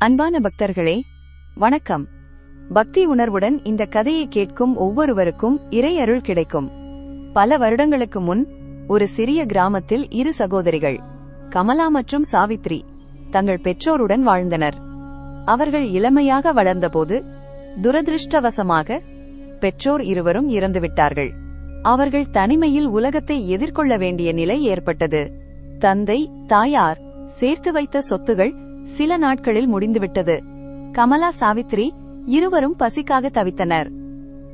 அன்பான பக்தர்களே வணக்கம். பக்தி உணர்வுடன் இந்த கதையை கேட்கும் ஒவ்வொருவருக்கும் இறை அருள் கிடைக்கும். பல வருடங்களுக்கு முன் ஒரு சிறிய கிராமத்தில் இரு சகோதரிகள் கமலா மற்றும் சாவித்ரி தங்கள் பெற்றோருடன் வாழ்ந்தனர். அவர்கள் இளமையாக வளர்ந்தபோது துரதிருஷ்டவசமாக பெற்றோர் இருவரும் இறந்துவிட்டார்கள். அவர்கள் தனிமையில் உலகத்தை எதிர்கொள்ள வேண்டிய நிலை ஏற்பட்டது. தந்தை தாயார் சேர்த்து வைத்த சொத்துகள் சில நாட்களில் முடிந்துவிட்டது. கமலா சாவித்ரி இருவரும் பசிக்காக தவித்தனர்.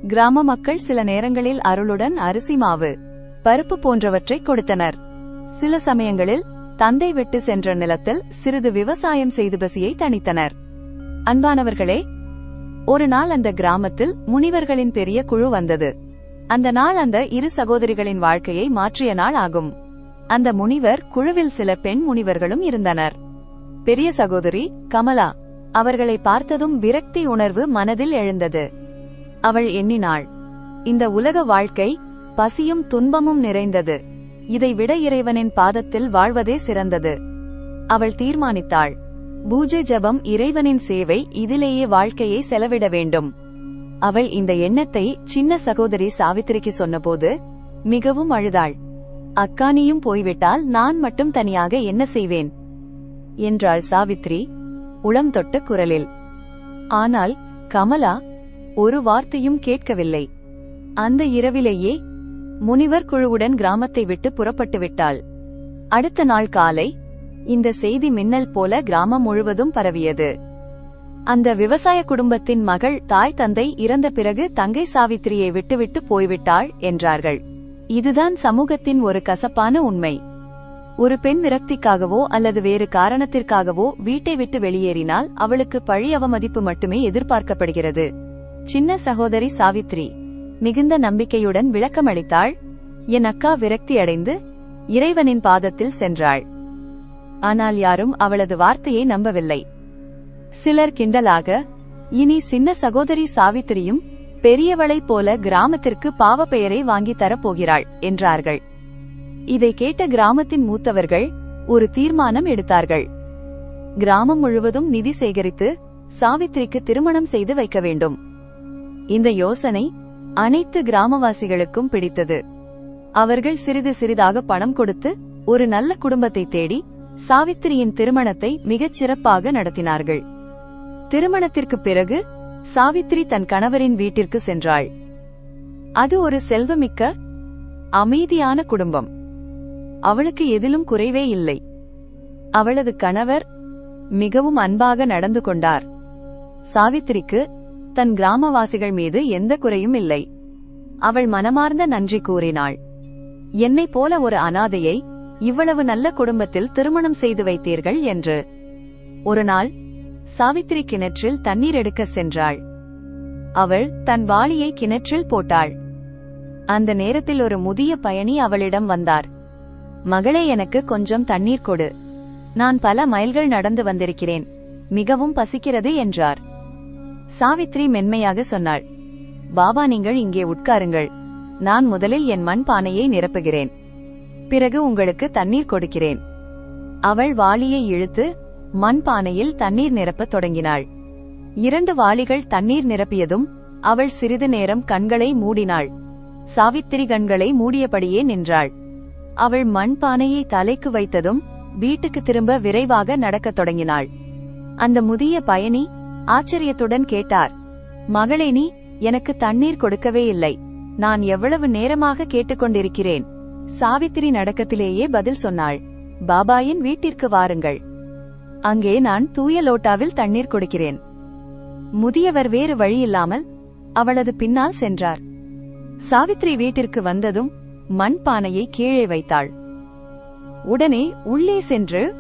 கிராம மக்கள் சில நேரங்களில் அருளுடன் அரிசி மாவு பருப்பு போன்றவற்றை கொடுத்தனர். சில சமயங்களில் தந்தை விட்டு சென்ற நிலத்தில் சிறிது விவசாயம் செய்து பசியை தணித்தனர். அன்பானவர்களே ஒரு நாள் அந்த கிராமத்தில் முனிவர்களின் பெரிய குழு வந்தது. அந்த நாள் அந்த இரு சகோதரிகளின் வாழ்க்கையை மாற்றிய நாள் ஆகும். அந்த முனிவர் குழுவில் சில பெண் முனிவர்களும் இருந்தனர். பெரிய சகோதரி கமலா அவர்களை பார்த்ததும் விரக்தி உணர்வு மனதில் எழுந்தது. அவள் எண்ணினாள். இந்த உலக வாழ்க்கை பசியும் துன்பமும் நிறைந்தது. இதை விட இறைவனின் பாதத்தில் வாழ்வதே சிறந்தது. அவள் தீர்மானித்தாள். பூஜை ஜபம் இறைவனின் சேவை இதிலேயே வாழ்க்கையை செலவிட வேண்டும். அவள் இந்த எண்ணத்தை சின்ன சகோதரி சாவித்திரிக்கு சொன்னபோது மிகவும் அழுதாள். அக்கானியும் போய்விட்டால் நான் மட்டும் தனியாக என்ன செய்வேன்? என்றாள் சாவித்ரி உளம் தொட்ட குரலில். ஆனால் கமலா ஒரு வார்த்தையும் கேட்கவில்லை. அந்த இரவிலேயே முனிவர் குழுவுடன் கிராமத்தை விட்டு புறப்பட்டு விட்டாள். அடுத்த நாள் காலை இந்த செய்தி மின்னல் போல கிராமம் முழுவதும் பரவியது. அந்த விவசாய குடும்பத்தின் மகள் தாய் தந்தை இறந்த பிறகு தங்கை சாவித்திரியை விட்டுவிட்டு போய்விட்டாள் என்றார்கள். இதுதான் சமூகத்தின் ஒரு கசப்பான உண்மை. ஒரு பெண் விரக்திக்காகவோ அல்லது வேறு காரணத்திற்காகவோ வீட்டை விட்டு வெளியேறினால் அவளுக்கு பழி அவமதிப்பு மட்டுமே எதிர்பார்க்கப்படுகிறது. சின்ன சகோதரி சாவித்ரி மிகுந்த நம்பிக்கையுடன் விளக்கமளித்தாள். என் அக்கா விரக்தி அடைந்து இறைவனின் பாதத்தில் சென்றாள். ஆனால் யாரும் அவளது வார்த்தையை நம்பவில்லை. சிலர் கிண்டலாக இனி சின்ன சகோதரி சாவித்திரியும் பெரியவளைப் போல கிராமத்திற்கு பாவ பெயரை வாங்கி தரப்போகிறாள் என்றார்கள். இதை கேட்ட கிராமத்தின் மூத்தவர்கள் ஒரு தீர்மானம் எடுத்தார்கள். கிராமம் முழுவதும் நிதி சேகரித்து சாவித்திரிக்கு திருமணம் செய்து வைக்க வேண்டும். இந்த யோசனை அனைத்து கிராமவாசிகளுக்கும் பிடித்தது. அவர்கள் சிறிது சிறிதாக பணம் கொடுத்து ஒரு நல்ல குடும்பத்தை தேடி சாவித்திரியின் திருமணத்தை மிகச் சிறப்பாக நடத்தினார்கள். திருமணத்திற்கு பிறகு சாவித்ரி தன் கணவரின் வீட்டிற்கு சென்றாள். அது ஒரு செல்வமிக்க அமைதியான குடும்பம். அவளுக்கு எதிலும் குறைவே இல்லை. அவளது கணவர் மிகவும் அன்பாக நடந்து கொண்டார். சாவித்திரிக்கு தன் கிராமவாசிகள் மீது எந்த குறையும் இல்லை. அவள் மனமார்ந்த நன்றி கூறினாள். என்னைப் போல ஒரு அனாதையை இவ்வளவு நல்ல குடும்பத்தில் திருமணம் செய்து வைத்தீர்கள் என்று. ஒரு நாள் சாவித்திரி கிணற்றில் தண்ணீர் எடுக்க சென்றாள். அவள் தன் வாளியை கிணற்றில் போட்டாள். அந்த நேரத்தில் ஒரு முதிய பயணி அவளிடம் வந்தார். மகளே எனக்கு கொஞ்சம் தண்ணீர் கொடு. நான் பல மைல்கள் நடந்து வந்திருக்கிறேன். மிகவும் பசிக்கிறது என்றார். சாவித்ரி மென்மையாக சொன்னாள். பாபா நீங்கள் இங்கே உட்காருங்கள். நான் முதலில் என் மண் பானையை நிரப்புகிறேன். பிறகு உங்களுக்கு தண்ணீர் கொடுக்கிறேன். அவள் வாளியை இழுத்து மண் பானையில் தண்ணீர் நிரப்பத் தொடங்கினாள். இரண்டு வாளிகள் தண்ணீர் நிரப்பியதும் அவள் சிறிது நேரம் கண்களை மூடினாள். சாவித்திரி கண்களை மூடியபடியே நின்றாள். அவள் மண்பானையை தலைக்கு வைத்ததும் வீட்டுக்கு திரும்ப விரைவாக நடக்கத் தொடங்கினாள். அந்த முதிய பயணி ஆச்சரியத்துடன் கேட்டார் மகளே நீ எனக்கு தண்ணீர் கொடுக்கவே இல்லை. நான் எவ்வளவு நேரமாக கேட்டுக்கொண்டிருக்கிறேன். சாவித்திரி நடக்கத்திலேயே பதில் சொன்னாள் பாபாயின் வீட்டிற்கு வாருங்கள். அங்கே நான் தூய லோட்டாவில் தண்ணீர் கொடுக்கிறேன். முதியவர் வேறு வழியில்லாமல் அவளது பின்னால் சென்றார். சாவித்ரி வீட்டிற்கு வந்ததும் மண்பானையை கீழே வைத்தாள். உடனே உள்ளே சென்று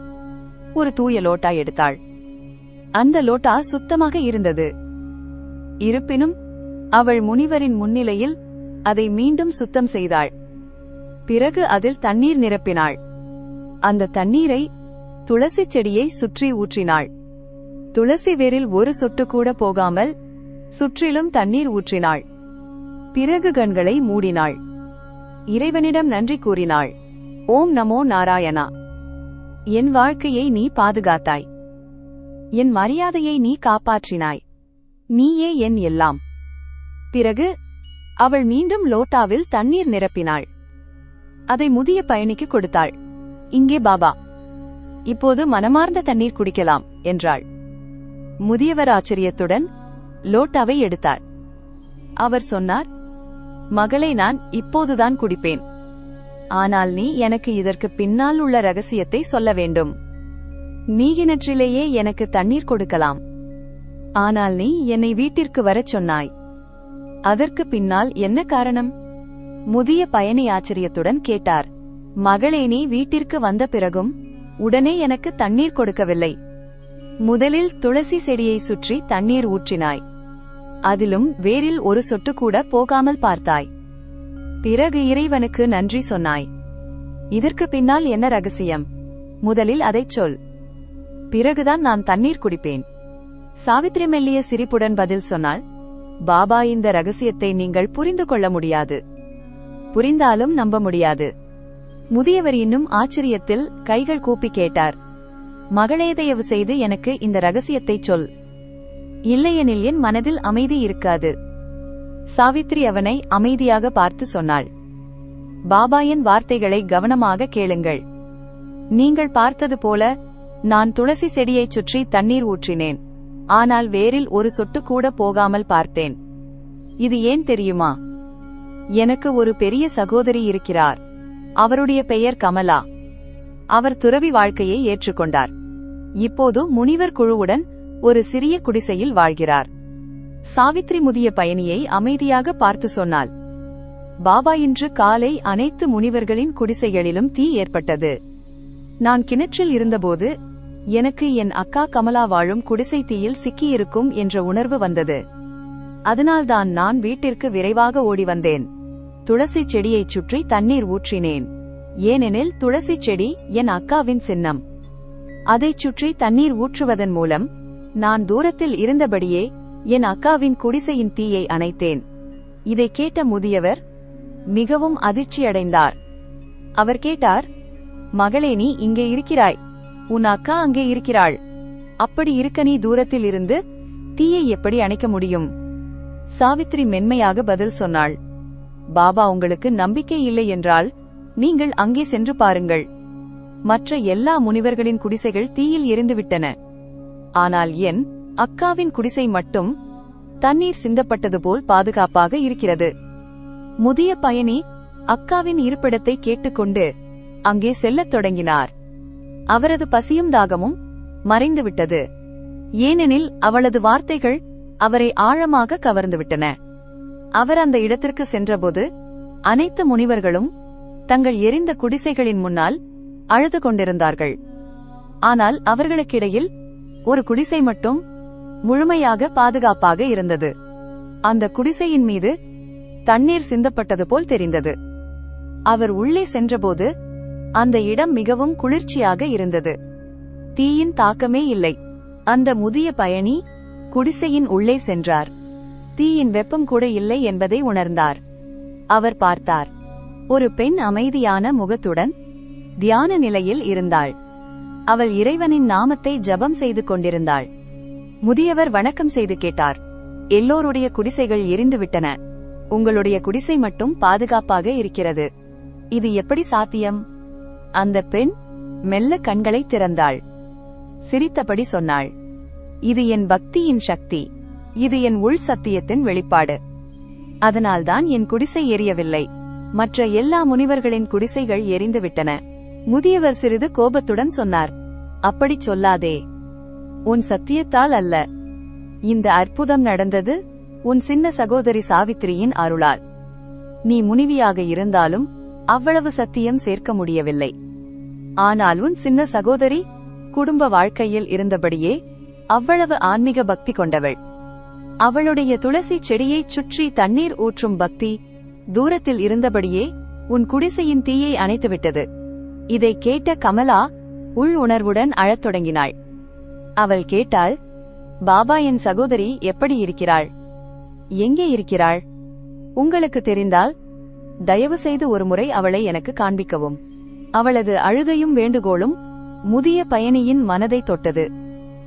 ஒரு தூய லோட்டா எடுத்தாள். அந்த லோட்டா சுத்தமாக இருந்தது. இருப்பினும் அவள் முனிவரின் முன்னிலையில் அதை மீண்டும் சுத்தம் செய்தாள். பிறகு அதில் தண்ணீர் நிரப்பினாள். அந்த தண்ணீரை துளசி செடியை சுற்றி ஊற்றினாள். துளசி வேரில் ஒரு சொட்டு கூட போகாமல் சுற்றிலும் தண்ணீர் ஊற்றினாள். பிறகு கண்களை மூடினாள். இறைவனிடம் நன்றி கூறினாள். ஓம் நமோ நாராயணா. என் வாழ்க்கையை நீ பாதுகாத்தாய். என் மரியாதையை நீ காப்பாற்றினாய். நீயே என் எல்லாம். பிறகு அவள் மீண்டும் லோட்டாவில் தண்ணீர் நிரப்பினாள். அதை முதிய பயணிக்கு கொடுத்தாள். இங்கே பாபா. இப்போது மனமார்ந்த தண்ணீர் குடிக்கலாம் என்றாள். முதியவர் ஆச்சரியத்துடன் லோட்டாவை எடுத்தார். அவர் சொன்னார் மகளை நான் இப்போதுதான் குடிப்பேன். ஆனால் நீ எனக்கு இதற்கு பின்னால் உள்ள ரகசியத்தை சொல்ல வேண்டும். நீ கிணற்றிலேயே எனக்கு தண்ணீர் கொடுக்கலாம். ஆனால் நீ என்னை வீட்டிற்கு வரச் சொன்னாய். அதற்கு பின்னால் என்ன காரணம்? முதிய பயணி ஆச்சரியத்துடன் கேட்டார். மகளே நீ வீட்டிற்கு வந்த பிறகும் உடனே எனக்கு தண்ணீர் கொடுக்கவில்லை. முதலில் துளசி செடியை சுற்றி தண்ணீர் ஊற்றினாய். அதிலும் வேரில் ஒரு சொட்டு கூட போகாமல் பார்த்தாய். பிறகு இறைவனுக்கு நன்றி சொன்னாய். இதற்கு பின்னால் என்ன ரகசியம்? முதலில் அதைச் சொல். பிறகுதான் நான் தண்ணீர் குடிப்பேன். சாவித்ரி மெல்லிய சிரிப்புடன் பதில் சொன்னால் பாபா இந்த ரகசியத்தை நீங்கள் புரிந்து கொள்ள முடியாது. புரிந்தாலும் நம்ப முடியாது. முதியவர் இன்னும் ஆச்சரியத்தில் கைகள் கூப்பி கேட்டார். மகளே தயவு செய்து எனக்கு இந்த ரகசியத்தைச் சொல். இல்லையெனில் என் மனதில் அமைதி இருக்காது. சாவித்ரி அவனை அமைதியாக பார்த்து சொன்னாள். பாபா என் வார்த்தைகளை கவனமாக கேளுங்கள். நீங்கள் பார்த்தது போல நான் துளசி செடியைச் சுற்றி தண்ணீர் ஊற்றினேன். ஆனால் வேரில் ஒரு சொட்டு கூட போகாமல் பார்த்தேன். இது ஏன் தெரியுமா? எனக்கு ஒரு பெரிய சகோதரி இருக்கிறார். அவருடைய பெயர் கமலா. அவர் துறவி வாழ்க்கையை ஏற்றுக்கொண்டார். இப்போது முனிவர் குழுவுடன் ஒரு சிறிய குடிசையில் வாழ்கிறார். சாவித்ரி முதிய பயணியை அமைதியாக பார்த்து சொன்னாள். பாபா இன்று காலை அனைத்து முனிவர்களின் குடிசைகளிலும் தீ ஏற்பட்டது. நான் கிணற்றில் இருந்தபோது எனக்கு என் அக்கா கமலா வாழும் குடிசை தீயில் சிக்கியிருக்கும் என்ற உணர்வு வந்தது. அதனால்தான் நான் வீட்டிற்கு விரைவாக ஓடி வந்தேன். துளசி செடியைச் சுற்றி தண்ணீர் ஊற்றினேன். ஏனெனில் துளசி செடி என் அக்காவின் சின்னம். அதைச் சுற்றி தண்ணீர் ஊற்றுவதன் மூலம் நான் தூரத்தில் இருந்தபடியே என் அக்காவின் குடிசையின் தீயை அணைத்தேன். இதை கேட்ட முதியவர் மிகவும் அதிர்ச்சியடைந்தார். அவர் கேட்டார் மகளே நீ இங்கே இருக்கிறாய். உன் அக்கா அங்கே இருக்கிறாள். அப்படி இருக்க நீ தூரத்தில் இருந்து தீயை எப்படி அணைக்க முடியும்? சாவித்ரி மென்மையாக பதில் சொன்னாள் பாபா உங்களுக்கு நம்பிக்கை இல்லை என்றால் நீங்கள் அங்கே சென்று பாருங்கள். மற்ற எல்லா முனிவர்களின் குடிசைகள் தீயில் எரிந்துவிட்டன. ஆனால் என் அக்காவின் குடிசை மட்டும் தண்ணீர் சிந்தப்பட்டது போல் பாதுகாப்பாக இருக்கிறது. முதிய பயணி அக்காவின் இருப்பிடத்தை கேட்டுக்கொண்டு அங்கே செல்லத் தொடங்கினார். அவரது பசியும் தாகமும் மறைந்துவிட்டது. ஏனெனில் அவளது வார்த்தைகள் அவரை ஆழமாக கவர்ந்துவிட்டன. அவர் அந்த இடத்திற்கு சென்றபோது அனைத்து முனிவர்களும் தங்கள் எரிந்த குடிசைகளின் முன்னால் அழுது கொண்டிருந்தார்கள். ஆனால் அவர்களுக்கிடையில் ஒரு குடிசை மட்டும் முழுமையாக பாதுகாப்பாக இருந்தது. அந்த குடிசையின் மீது தண்ணீர் சிந்தப்பட்டது போல் தெரிந்தது. அவர் உள்ளே சென்றபோது அந்த இடம் மிகவும் குளிர்ச்சியாக இருந்தது. தீயின் தாக்கமே இல்லை. அந்த முதிய பயணி குடிசையின் உள்ளே சென்றார். தீயின் வெப்பம் கூட இல்லை என்பதை உணர்ந்தார். அவர் பார்த்தார். ஒரு பெண் அமைதியான முகத்துடன் தியான நிலையில் இருந்தாள். அவள் இறைவனின் நாமத்தை ஜபம் செய்து கொண்டிருந்தாள். முதியவர் வணக்கம் செய்து கேட்டார். எல்லோருடைய குடிசைகள் எரிந்துவிட்டன. உங்களுடைய குடிசை மட்டும் பாதுகாப்பாக இருக்கிறது. இது எப்படி சாத்தியம்? அந்த பெண் மெல்ல கண்களை திறந்தாள். சிரித்தபடி சொன்னாள். இது என் பக்தியின் சக்தி. இது என் உள் சத்தியத்தின் வெளிப்பாடு. அதனால்தான் என் குடிசை எரியவில்லை. மற்ற எல்லா முனிவர்களின் குடிசைகள் எரிந்துவிட்டன. முதியவர் சிறிது கோபத்துடன் சொன்னார். அப்படிச் சொல்லாதே. உன் சத்தியத்தால் அல்ல. இந்த அற்புதம் நடந்தது உன் சின்ன சகோதரி சாவித்திரியின் அருளால். நீ முனிவியாக இருந்தாலும் அவ்வளவு சத்தியம் சேர்க்க முடியவில்லை. ஆனால் உன் சின்ன சகோதரி குடும்ப வாழ்க்கையில் இருந்தபடியே அவ்வளவு ஆன்மீக பக்தி கொண்டவள். அவளுடைய துளசி செடியைச் சுற்றி தண்ணீர் ஊற்றும் பக்தி தூரத்தில் இருந்தபடியே உன் குடிசையின் தீயை அணைத்துவிட்டது. இதை கேட்ட கமலா உள் உணர்வுடன் அழத் தொடங்கினாள். அவள் கேட்டாள் பாபா என் சகோதரி எப்படி இருக்கிறாள்? எங்கே இருக்கிறாள்? உங்களுக்கு தெரிந்தால் தயவு செய்து ஒருமுறை அவளை எனக்கு காண்பிக்கவும். அவளது அழுகையும் வேண்டுகோளும் முதிய பயணியின் மனதை தொட்டது.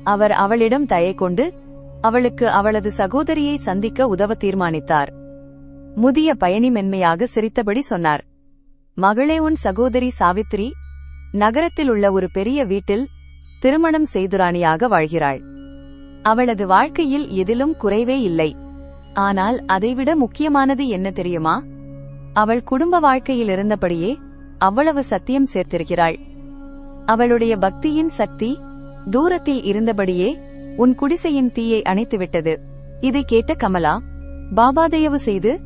அவர் அவளிடம் தயை கொண்டு அவளுக்கு அவளது சகோதரியை சந்திக்க உதவ தீர்மானித்தார். முதிய பயணி மென்மையாக சிரித்தபடி சொன்னார். மகளே உன் சகோதரி சாவித்ரி நகரத்தில் உள்ள ஒரு பெரிய வீட்டில் திருமணம் செய்துராணியாக வாழ்கிறாள். அவளது வாழ்க்கையில் எதிலும் குறைவே இல்லை. ஆனால் அதைவிட முக்கியமானது என்ன தெரியுமா? அவள் குடும்ப வாழ்க்கையில் இருந்தபடியே அவ்வளவு சத்தியம் சேர்த்திருக்கிறாள். அவளுடைய பக்தியின் சக்தி தூரத்தில் இருந்தபடியே உன் குடிசையின் தீயை அணைத்துவிட்டது. இதை கேட்ட கமலா பாபாதயவு செய்து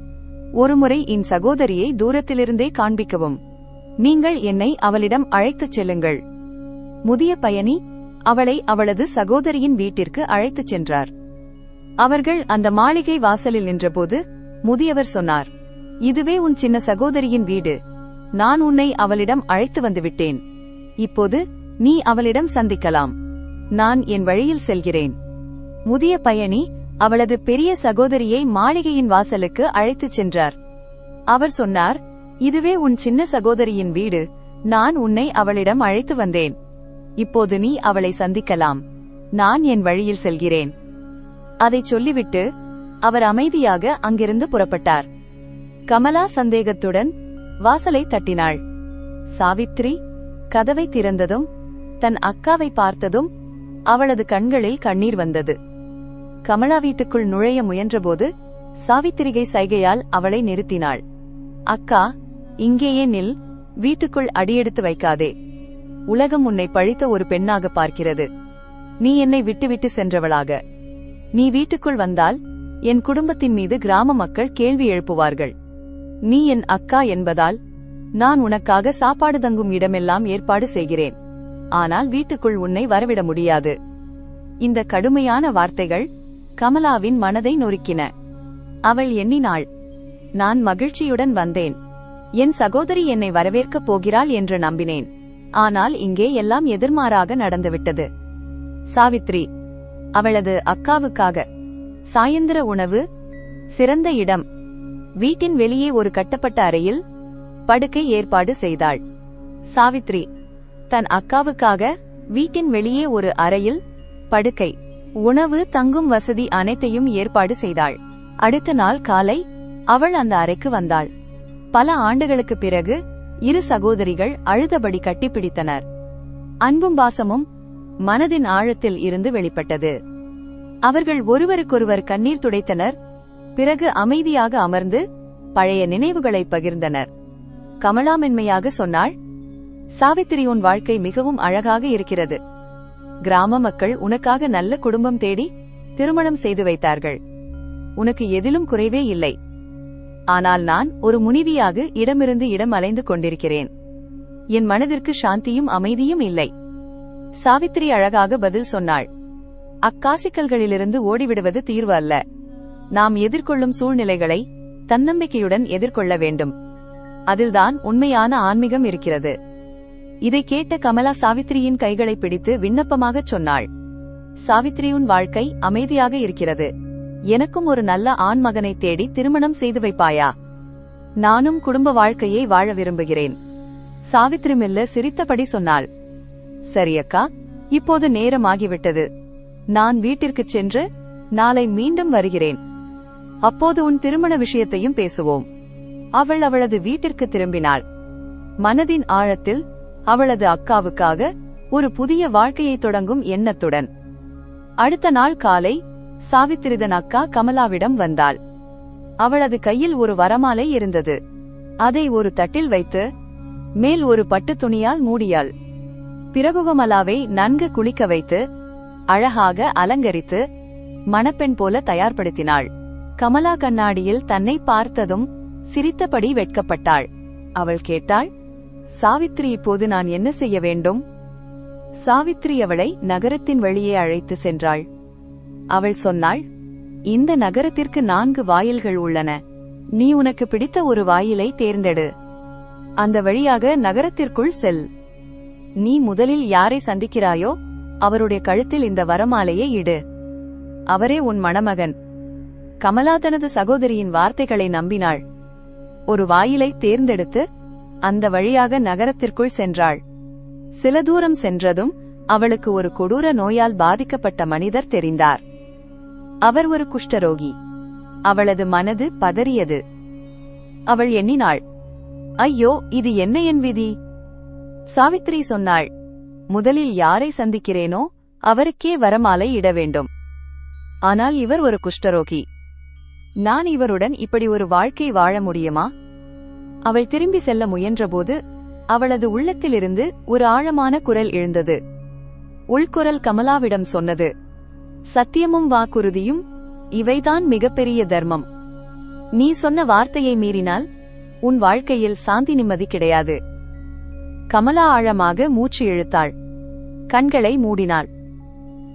ஒருமுறை என் சகோதரியை தூரத்திலிருந்தே காண்பிக்கவும். நீங்கள் என்னை அவளிடம் அழைத்துச் செல்லுங்கள். முதிய பயணி அவளை அவளது சகோதரியின் வீட்டிற்கு அழைத்துச் சென்றார். அவர்கள் அந்த மாளிகை வாசலில் நின்றபோது முதியவர் சொன்னார் இதுவே உன் சின்ன சகோதரியின் வீடு. நான் உன்னை அவளிடம் அழைத்து வந்துவிட்டேன். இப்போது நீ அவளிடம் சந்திக்கலாம். நான் என் வழியில் செல்கிறேன். முதிய பயணி அவளது பெரிய சகோதரியை மாளிகையின் வாசலுக்கு அழைத்துச் சென்றார். அவர் சொன்னார் இதுவே உன் சின்ன சகோதரியின் வீடு. நான் உன்னை அவளிடம் அழைத்து வந்தேன். இப்போது நீ அவளை சந்திக்கலாம். நான் என் வழியில் செல்கிறேன். அதைச் சொல்லிவிட்டு அவர் அமைதியாக அங்கிருந்து புறப்பட்டார். கமலா சந்தேகத்துடன் வாசலை தட்டினாள். சாவித்ரி கதவை திறந்ததும் தன் அக்காவை பார்த்ததும் அவளது கண்களில் கண்ணீர் வந்தது. கமலா வீட்டுக்குள் நுழைய முயன்றபோது சாவித்திரிகை சைகையால் அவளை நிறுத்தினாள். அக்கா இங்கேயே நில் வீட்டுக்குள் அடியெடுத்து வைக்காதே. உலகம் உன்னை பழித்த ஒரு பெண்ணாக பார்க்கிறது. நீ என்னை விட்டுவிட்டு சென்றவளாக. நீ வீட்டுக்குள் வந்தால் என் குடும்பத்தின் மீது கிராம மக்கள் கேள்வி எழுப்புவார்கள். நீ என் அக்கா என்பதால் நான் உனக்காக சாப்பாடு தங்கும் இடமெல்லாம் ஏற்பாடு செய்கிறேன். ஆனால் வீட்டுக்குள் உன்னை வரவிட முடியாது. இந்த கடுமையான வார்த்தைகள் கமலாவின் மனதை நொறுக்கின. அவள் எண்ணினாள் நான் மகிழ்ச்சியுடன் வந்தேன். என் சகோதரி என்னை வரவேற்கப் போகிறாள் என்று நம்பினேன். ஆனால் இங்கே எல்லாம் எதிர்மாறாக நடந்துவிட்டது. சாவித்ரி அவளது அக்காவுக்காக. சாயந்திர உணவு சிறந்த இடம். வீட்டின் வெளியே ஒரு கட்டப்பட்ட அறையில் படுக்கை ஏற்பாடு செய்தாள். சாவித்ரி தன் அக்காவுக்காக வீட்டின் வெளியே ஒரு அறையில் படுக்கை உணவு தங்கும் வசதி அனைத்தையும் ஏற்பாடு செய்தாள். அடுத்த நாள் காலை அவள் அந்த அறைக்கு வந்தாள். பல ஆண்டுகளுக்கு பிறகு இரு சகோதரிகள் அழுதபடி கட்டிப்பிடித்தனர். அன்பும் பாசமும் மனதின் ஆழத்தில் இருந்து வெளிப்பட்டது. அவர்கள் ஒருவருக்கொருவர் கண்ணீர் துடைத்தனர். பிறகு அமைதியாக அமர்ந்து பழைய நினைவுகளை பகிர்ந்தனர். கமலாமென்மையாக சொன்னாள் சாவித்திரி உன் வாழ்க்கை மிகவும் அழகாக இருக்கிறது. கிராம மக்கள் உனக்காக நல்ல குடும்பம் தேடி திருமணம் செய்து வைத்தார்கள். உனக்கு எதிலும் குறைவே இல்லை. ஆனால் நான் ஒரு முனிவியாக இடமிருந்து இடம் அலைந்து கொண்டிருக்கிறேன். என் மனதிற்கு சாந்தியும் அமைதியும் இல்லை. சாவித்திரி அழகாக பதில் சொன்னாள். அக்காசிக்கல்களிலிருந்து ஓடிவிடுவது தீர்வு அல்ல. நாம் எதிர்கொள்ளும் சூழ்நிலைகளை தன்னம்பிக்கையுடன் எதிர்கொள்ள வேண்டும். அதில்தான் உண்மையான ஆன்மீகம் இருக்கிறது. இதை கேட்ட கமலா சாவித்திரியின் கைகளை பிடித்து விண்ணப்பமாகச் சொன்னாள். சாவித்திரியுன் வாழ்க்கை அமைதியாக இருக்கிறது. எனக்கும் ஒரு நல்ல ஆண் மகனை தேடி திருமணம் செய்து வைப்பாயா? நானும் குடும்ப வாழ்க்கையை வாழ விரும்புகிறேன். சாவித்திரி மெல்ல சிரித்தபடி சொன்னாள். சரியக்கா இப்போது நேரமாகிவிட்டது நான் வீட்டிற்குச் சென்று நாளை மீண்டும் வருகிறேன். அப்போது உன் திருமண விஷயத்தையும் பேசுவோம். அவள் அவளது வீட்டிற்கு திரும்பினாள். மனதின் ஆழத்தில் அவளது அக்காவுக்காக ஒரு புதிய வாழ்க்கையை தொடங்கும் எண்ணத்துடன். அடுத்த நாள் காலை சாவித்திரிதன் அக்கா கமலாவிடம் வந்தாள். அவளது கையில் ஒரு வரமாலை இருந்தது. அதை ஒரு தட்டில் வைத்து மேல் ஒரு பட்டு துணியால் மூடியாள். பிறகு கமலாவை நன்கு குளிக்க வைத்து அழகாக அலங்கரித்து மணப்பெண் போல தயார்படுத்தினாள். கமலா கண்ணாடியில் தன்னை பார்த்ததும் சிரித்தபடி வெட்கப்பட்டாள். அவள் கேட்டாள் சாவித்ரி இப்போது நான் என்ன செய்ய வேண்டும்? சாவித்ரி அவளை நகரத்தின் வழியே அழைத்து சென்றாள். அவள் சொன்னாள் இந்த நகரத்திற்கு நான்கு வாயில்கள் உள்ளன. நீ உனக்கு பிடித்த ஒரு வாயிலை தேர்ந்தெடு. அந்த வழியாக நகரத்திற்குள் செல். நீ முதலில் யாரை சந்திக்கிறாயோ அவருடைய கழுத்தில் இந்த வரமாலையை இடு. அவரே உன் மணமகன். கமலா தனது சகோதரியின் வார்த்தைகளை நம்பினாள். ஒரு வாயிலை தேர்ந்தெடுத்து அந்த வழியாக நகரத்திற்குள் சென்றாள். சில தூரம் சென்றதும் அவளுக்கு ஒரு கொடூர நோயால் பாதிக்கப்பட்ட மனிதர் தெரிந்தார். அவர் ஒரு குஷ்டரோகி. அவளது மனது பதறியது. அவள் எண்ணினாள் ஐயோ இது என்ன என் விதி? சாவித்திரி சொன்னாள் முதலில் யாரை சந்திக்கிறேனோ அவருக்கே வரமாலை இட வேண்டும். ஆனால் இவர் ஒரு குஷ்டரோகி. நான் இவருடன் இப்படி ஒரு வாழ்க்கை வாழ முடியுமா? அவள் திரும்பி செல்ல முயன்றபோது அவளது உள்ளத்திலிருந்து ஒரு ஆழமான குரல் எழுந்தது. உள்குரல் கமலாவிடம் சொன்னது. சத்தியமும் வாக்குறுதியும் இவைதான் மிகப்பெரிய தர்மம். நீ சொன்ன வார்த்தையை மீறினால் உன் வாழ்க்கையில் சாந்தி நிம்மதி கிடையாது கமலா ஆழமாக மூச்சு இழுத்தாள். கண்களை மூடினாள்.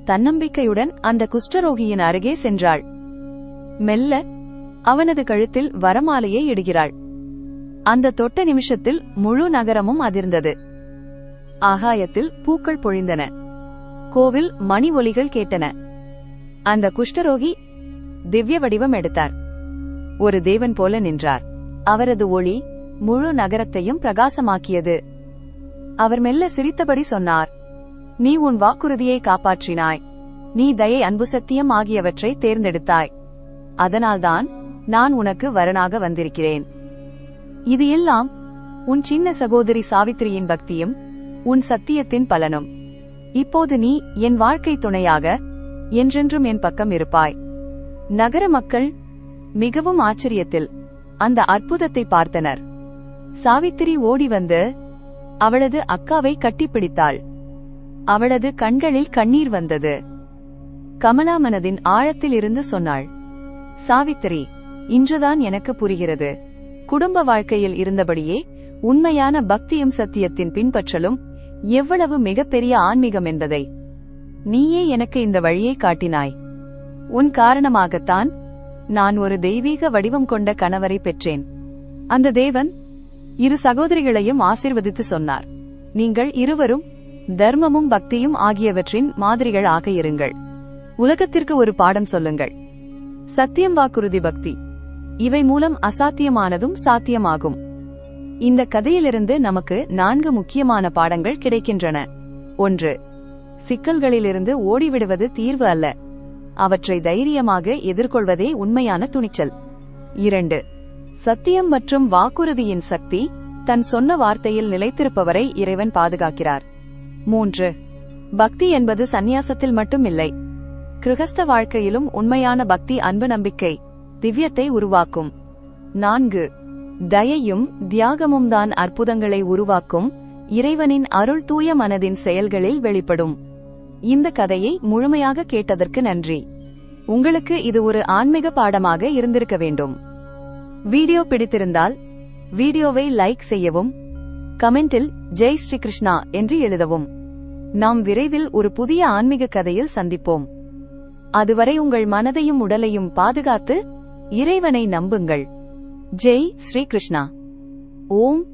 தன்னம்பிக்கையுடன் அந்த குஷ்டரோகியின் அருகே சென்றாள். மெல்ல அவனது கழுத்தில் வரமாலையை இடுகிறாள். அந்த தொட்ட நிமிஷத்தில் முழு நகரமும் அதிர்ந்தது. ஆகாயத்தில் பூக்கள் பொழிந்தன. கோவில் மணி ஒலிகள் கேட்டன. அந்த குஷ்டரோகி திவ்ய வடிவம் எடுத்தார். ஒரு தேவன் போல நின்றார். அவரது ஒளி முழு நகரத்தையும் பிரகாசமாக்கியது. அவர் மெல்ல சிரித்தபடி சொன்னார் நீ உன் வாக்குறுதியை காப்பாற்றினாய். நீ தயை அன்பு சத்தியம் ஆகியவற்றை தேர்ந்தெடுத்தாய். அதனால்தான் நான் உனக்கு வரனாக வந்திருக்கிறேன். இது எல்லாம் உன் சின்ன சகோதரி சாவித்திரியின் பக்தியும் உன் சத்தியத்தின் பலனும். இப்போது நீ என் வாழ்க்கை துணையாக என்றென்றும் என் பக்கம் இருப்பாய். நகர மக்கள் மிகவும் ஆச்சரியத்தில் அந்த அற்புதத்தை பார்த்தனர். சாவித்திரி ஓடி வந்து அவளது அக்காவை கட்டிப்பிடித்தாள். அவளது கண்களில் கண்ணீர் வந்தது. கமலா மனதின் ஆழத்தில் இருந்து சொன்னாள் சாவித்திரி இன்றுதான் எனக்கு புரிகிறது. குடும்ப வாழ்க்கையில் இருந்தபடியே உண்மையான பக்தியும் சத்தியத்தின் பின்பற்றலும் எவ்வளவு மிகப்பெரிய ஆன்மீகம் என்பதை நீயே எனக்கு இந்த வழியை காட்டினாய். உன் காரணமாகத்தான் நான் ஒரு தெய்வீக வடிவம் கொண்ட கணவரை பெற்றேன். அந்த தேவன் இரு சகோதரிகளையும் ஆசிர்வதித்து சொன்னார். நீங்கள் இருவரும் தர்மமும் பக்தியும் ஆகியவற்றின் மாதிரிகள் ஆக இருங்கள். உலகத்திற்கு ஒரு பாடம் சொல்லுங்கள். சத்தியம் வாக்குறுதி பக்தி. இவை மூலம் அசாத்தியமானதும் சாத்தியமாகும். இந்த கதையிலிருந்து நமக்கு நான்கு முக்கியமான பாடங்கள் கிடைக்கின்றன. ஒன்று சிக்கல்களிலிருந்து ஓடிவிடுவது தீர்வு அல்ல. அவற்றை தைரியமாக எதிர்கொள்வதே உண்மையான துணிச்சல். இரண்டு சத்தியம் மற்றும் வாக்குறுதியின் சக்தி தன் சொன்ன வார்த்தையில் நிலைத்திருப்பவரை இறைவன் பாதுகாக்கிறார். மூன்று பக்தி என்பது சந்நியாசத்தில் மட்டும் இல்லை கிருகஸ்த வாழ்க்கையிலும் உண்மையான பக்தி அன்பு நம்பிக்கை. திவ்யத்தை உருவாக்கும். நான்கு. தயையும் தியாகமும் தான் அற்புதங்களை உருவாக்கும். இறைவனின் அருள் தூய மனதின் செயல்களில் வெளிப்படும். இந்த கதையை முழுமையாக கேட்டதற்கு நன்றி. உங்களுக்கு இது ஒரு ஆன்மீக பாடமாக இருந்திருக்க வேண்டும். வீடியோ பிடித்திருந்தால் வீடியோவை லைக் செய்யவும் கமெண்டில் ஜெய் ஸ்ரீ கிருஷ்ணா என்று எழுதவும். நாம் விரைவில் ஒரு புதிய ஆன்மீக கதையில் சந்திப்போம். அதுவரை உங்கள் மனதையும் உடலையும் பாதுகாத்து இறைவனை நம்புங்கள். ஜெய் ஸ்ரீகிருஷ்ணா ஓம்